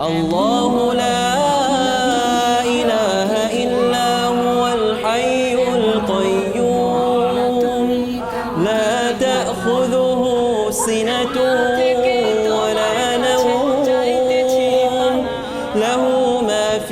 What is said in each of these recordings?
الله لا إله إلا هو الحي القيوم. لا تأخذه سنة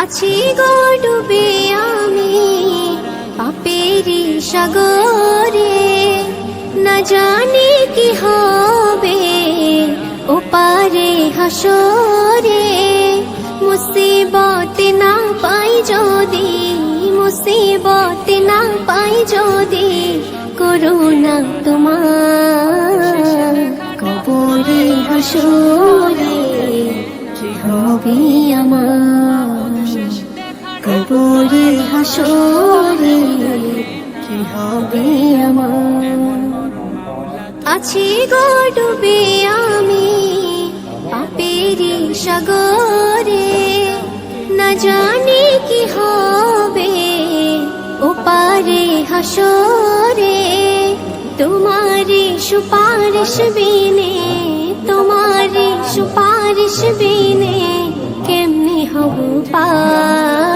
আছি গো ডুবে আমি পাপেরি সাগরে। না জানি কি হবে ওপারে হাসরে। মুসিবত না পাই যদি, মুসিবত না পাই যদি করুণা তোমার। কবরে হাসরে, কি হবে আমার? হাসরে কি হবে আমার? আছি গো ডুবে আমি পাপেরি সাগরে। না জানি কি হবে ওপারে হাসরে। তোমারি সুপারিশ বিনে, তোমারি সুপারিশ বিনে কেমনি হব পার?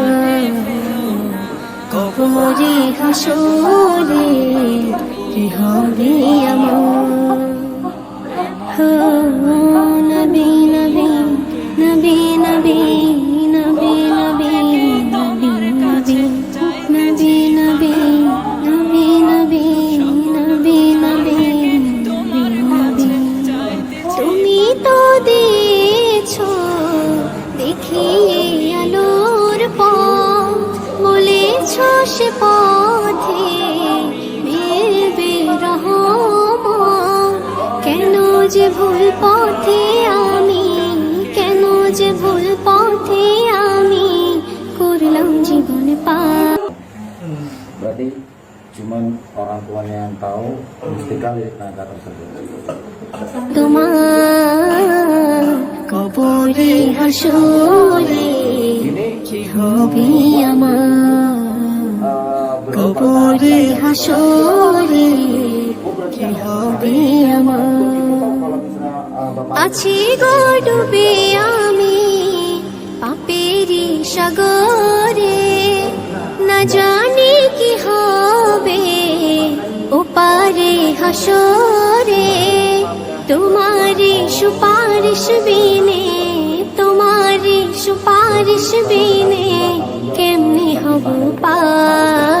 কবরে হাসরে কি হবে আমার সে পথে রহমত কেন যে ভুল পথে আমি কেন যে ভুল পথে আমি করলাম জীবন পা Berarti cuman orang tuanya yang tahu mesti kali naga tersebut. তোমার কবরে হাসরে কি হবে কবরে হাসরে, কি হবে আমার? আছি গো আমি পাপেরি সাগরে, না জানি কি হবে ওপারে হাসরে। তোমারি সুপারিশ বিনে তোমারি সুপারিশ বিনে কেমনি হব পার? কবরে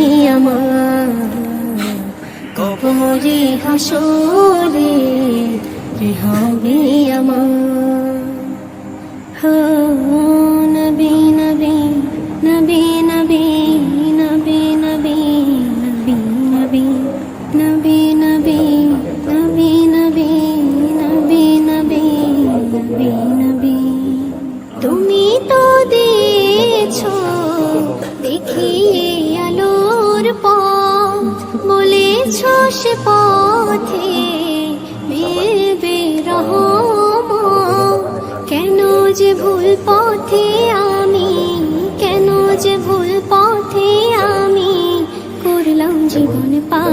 হাসরে হবে আমার। দিয়েছ সে পথে ভেবে রহমা। কেন যে ভুল পথে আমি, কেন যে ভুল পথে আমি করলাম জীবন পা।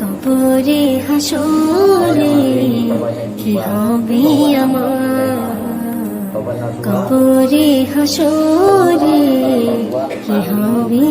কবরে হাসরে কি হবে আমার? কবরে হাসরে কি হবে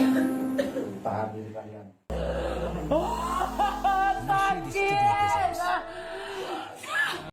Alhamdulillah.